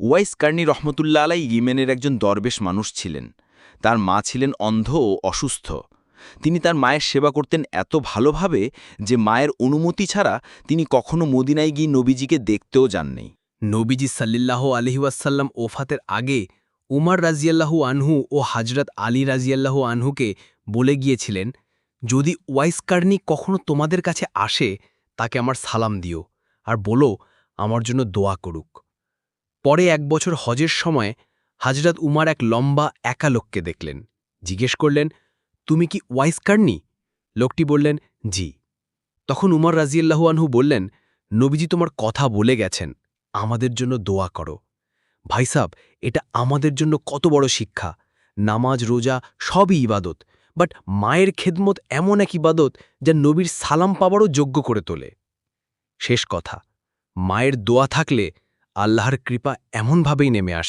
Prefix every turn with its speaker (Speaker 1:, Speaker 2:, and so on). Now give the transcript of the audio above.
Speaker 1: Wise Carney রহমতুল্লা আলাই ইয়েমেনের একজন দরবেশ মানুষ ছিলেন। তার মা ছিলেন অন্ধ ও অসুস্থ। তিনি তার মায়ের সেবা করতেন এত ভালোভাবে যে মায়ের অনুমতি ছাড়া তিনি কখনো মদিনায় গিয়ে নবীজিকে দেখতেও যাননি।
Speaker 2: নবীজি সাল্লিল্লাহ আলহিউসাল্লাম ওফাতের আগে উমার রাজিয়াল্লাহু আনহু ও হাজরত আলী রাজিয়াল্লাহু আনহুকে বলে গিয়েছিলেন, যদি ওয়াইসকার্নি কখনো তোমাদের কাছে আসে, তাকে আমার সালাম দিও, আর বলো, আমার জন্য দোয়া করুক। পরে এক বছর হজের সময় হাজরত উমার এক লম্বা একা লোককে দেখলেন। জিজ্ঞেস করলেন, তুমি কি ওয়াইসকার্নি লোকটি বললেন, জি। তখন উমর রাজিয়াল্লাহু আনহু বললেন, নবীজি তোমার কথা বলে গেছেন, আমাদের জন্য দোয়া করো। ভাইসাব এটা আমাদের জন্য কত বড় শিক্ষা। নামাজ, রোজা, সবই ইবাদত, বাট মায়ের খেদমত এমন এক ইবাদত যা নবীর সালাম পাবারও যোগ্য করে তোলে। শেষ কথা, মায়ের দোয়া থাকলে আল্লাহর কৃপা এমনভাবেই নেমে আসে।